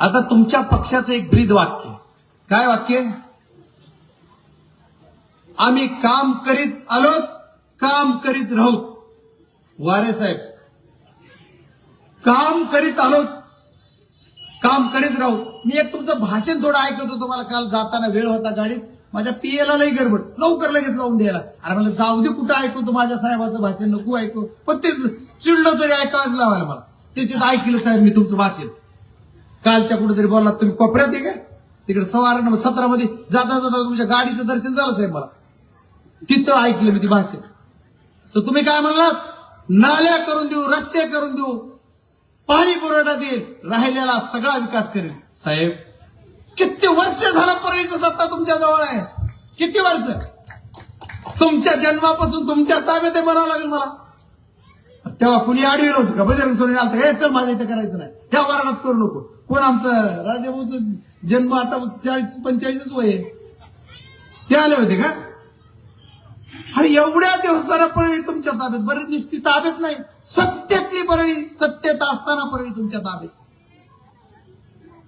आता तुमच्या पक्षाचं एक ब्रीद वाक्य. काय वाक्य? आम्ही काम करीत आलो काम करीत राहू. वारे साहेब काम करीत आलो काम करीत राहू. मी एक तुमचं भाषण थोडं ऐकत होतो मला काल जाताना वेळ होता गाडीत. माझ्या पियला गडबड. लवकर लगेच लावून द्यायला. अरे मला जाऊ दे कुठं ऐकू तू माझ्या साहेबाचं भाषण नको ऐकू. पण ते चिडलं तरी ऐकावंच लावायला मला. त्याच्यात ऐकलं साहेब मी तुमचं भाषण. कालच्या कुठेतरी बोललात तुम्ही कोपऱ्यात आहे का? तिकडे सवार नंबर सतरा मध्ये जाता जाता तुमच्या गाडीचं दर्शन झालं साहेब मला. तिथं ऐकलं मी ती भाषण तर तुम्ही काय म्हणलात? नाल्या करून देऊ रस्ते करून देऊ पाणी पुरवठा देईल राहिलेला सगळा विकास करेल. साहेब. किती वर्ष झालं परळीचं सत्ता तुमच्या जवळ आहे? किती वर्ष? तुमच्या जन्मापासून तुमच्या ताब्यात म्हणावं लागेल मला. तेव्हा कुणी आडवी नव्हतं का? बजरंग सोनी आलता. हे चल माझ्या इथे करायचं नाही. त्या वरणात करू नको. कोण आमचं राजाभाऊच जन्म आता चाळीस पंचेचाळीसच वय ते आले होते का? अरे एवढ्या दिवसाला परळी तुमच्या ताब्यात. बरं निश्चित ताब्यात नाही. सत्यातली परळी सत्तेत असताना परळी तुमच्या ताब्यात.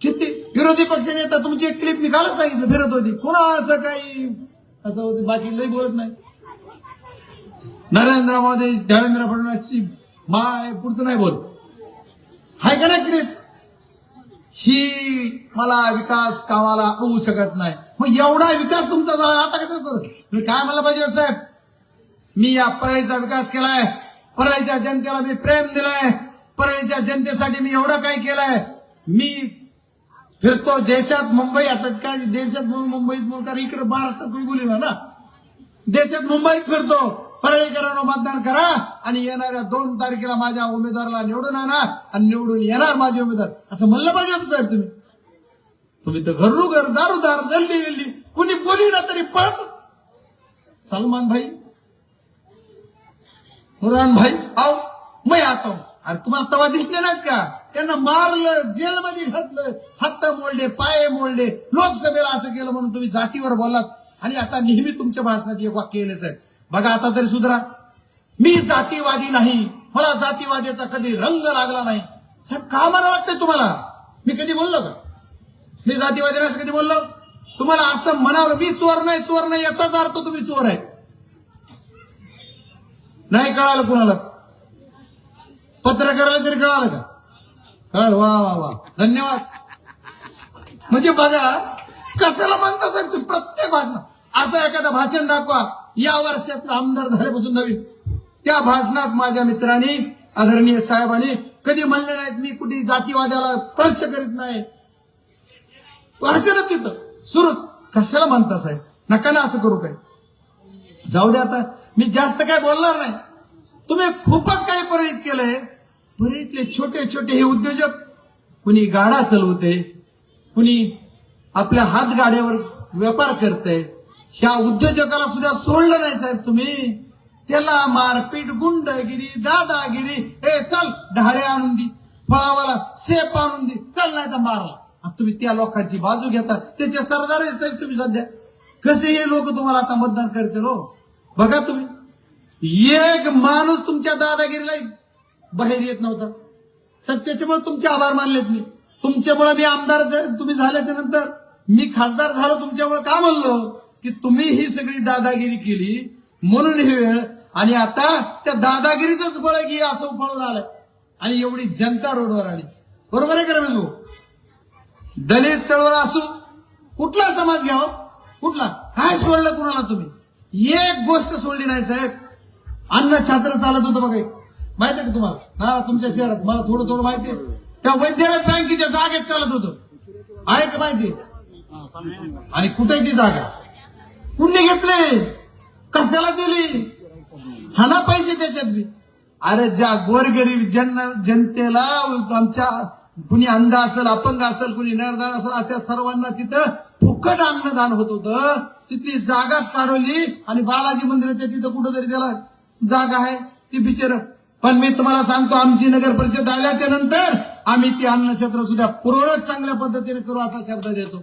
किती? विरोधी पक्ष नेता तुमची एक क्लिप निघायला सांगितलं फिरत होती. कोणाचं काही असं होतं? बाकी लई बोलत नाही. नरेंद्र मोदी देवेंद्र फडणवीसची माय पुढचं नाही बोल. हाय का नाही क्रिएट ही मला विकास कामाला होऊ शकत नाही. मग एवढा विकास तुमचा झाला आता कसं करू? तुम्ही काय म्हणलं पाहिजे हो, साहेब? मी या परळीचा विकास केलाय. परळीच्या जनतेला मी प्रेम दिलाय. परळीच्या जनतेसाठी मी एवढं काही केलंय. मी फिरतो देशात मुंबई आता काय देशात म्हणून मुंबईत म्हणून इकडे महाराष्ट्रात कोणी बोली ना. देशात मुंबईत फिरतो. पर्यायीकरण मतदान करा आणि येणाऱ्या दोन तारखेला माझ्या उमेदवाराला निवडून आणा आणि निवडून येणार माझे उमेदवार. असं म्हणलं पाहिजे होतं साहेब तुम्ही. तुम्ही तर घरू घर दारू दार जल्दी गल्ली कुणी बोली ना तरी पळत. सलमान भाई मुरान भाई आओ मी आता अरे तुम्हाला तवा दिसले नाहीत का? त्यांना मारलं जेलमध्ये घातलं हात मोडले पाय मोडले. लोकसभेला असं केलं म्हणून तुम्ही जातीवर बोललात. आणि आता नेहमी तुमच्या भाषणात एक वाक्य येईल साहेब. बघा आता तरी सुधरा. मी जातीवादी नाही. मला जातीवादीचा कधी रंग लागला नाही. साहेब का मला वाटतंय तुम्हाला? मी कधी बोललो का? मी जातीवादी नाही कधी बोललो? तुम्हाला असं म्हणावं मी चोर नाही चोर नाही याचाच अर्थ तुम्ही चोर आहे. नाही कळालं कुणालाच. पत्रकाराला तरी कळालं का? कळालं. वा वा वा. धन्यवाद. म्हणजे बघा कशाला म्हणता साहेब तुम्ही? प्रत्येक भाषण असं एखादं भाषण दाखवा. या वर्षात आमदार झाल्यापासून नवीन त्या भाषणात माझ्या मित्रांनी आदरणीय साहेबांनी कधी म्हणले नाहीत मी कुठे जातीवाद्याला स्पर्श करीत नाही. भाषणच तिथं. सुरूच. कशाला म्हणता साहेब? नका ना असं करू काय जाऊ दे आता. मी जास्त काय बोलणार नाही. तुम्ही खूपच काही परिणित केलंय. परिणितले छोटे छोटे हे उद्योजक कुणी गाडा चालवते कुणी आपल्या हात गाड्यावर व्यापार करते ह्या उद्योजकाला सुद्धा सोडलं नाही साहेब तुम्ही. त्याला मारपीट गुंडगिरी दादागिरी हे चल ढाळे आणून दे फळावाला सेप आणून दे चल नाही तर मारला. तुम्ही त्या लोकांची बाजू घेता त्याचे सरदार आहे साहेब तुम्ही सध्या. कसे हे लोक तुम्हाला आता मतदान करते हो? बघा तुम्ही. एक माणूस तुमच्या दादागिरीला बाहेर येत नव्हता. सत्याच्यामुळे तुमचे आभार मानलेत मी. तुमच्यामुळे मी आमदार तुम्ही झाल्याच्यानंतर मी खासदार झालो तुमच्यामुळे का म्हणलो? की तुम्ही ही सगळी दादागिरी केली म्हणून ही वेळ आणि आता त्या दादागिरीच बळ की असं उफाळून आलंय आणि एवढी जनता रोडवर आली. बरोबर आहे का रमेश भाऊ? दलित चळवळ असू कुठला समाज घ्यावं? कुठला? काय सोडलं कुणाला तुम्ही? एक गोष्ट सोडली नाही साहेब. अन्न छात्र चालत होतं बघा माहिती आहे का तुम्हाला? हा तुमच्या शहरात. मला थोडं थोडं माहिती आहे. त्या वैद्यनाथ बँकेच्या जागेत चालत होतं. आहे का माहिती? आणि कुठे ती जागा? कुणी घेतले? कशाला दिली? हाना पैसे त्याच्यात बी अरे ज्या गोरगरीब जन जनतेला आमच्या कुणी अंध असेल अपंग असेल कुणी नरदान असेल अशा सर्वांना तिथं फुकट अन्नदान होत होतं. तिथली जागाच काढवली आणि बालाजी मंदिराच्या तिथं कुठंतरी त्याला जागा आहे. ती बिचार पण मी तुम्हाला सांगतो आमची नगर परिषद आल्याच्यानंतर आम्ही ती अन्नक्षेत्र सुद्धा पूर्णच चांगल्या पद्धतीने करू असा शब्द देतो.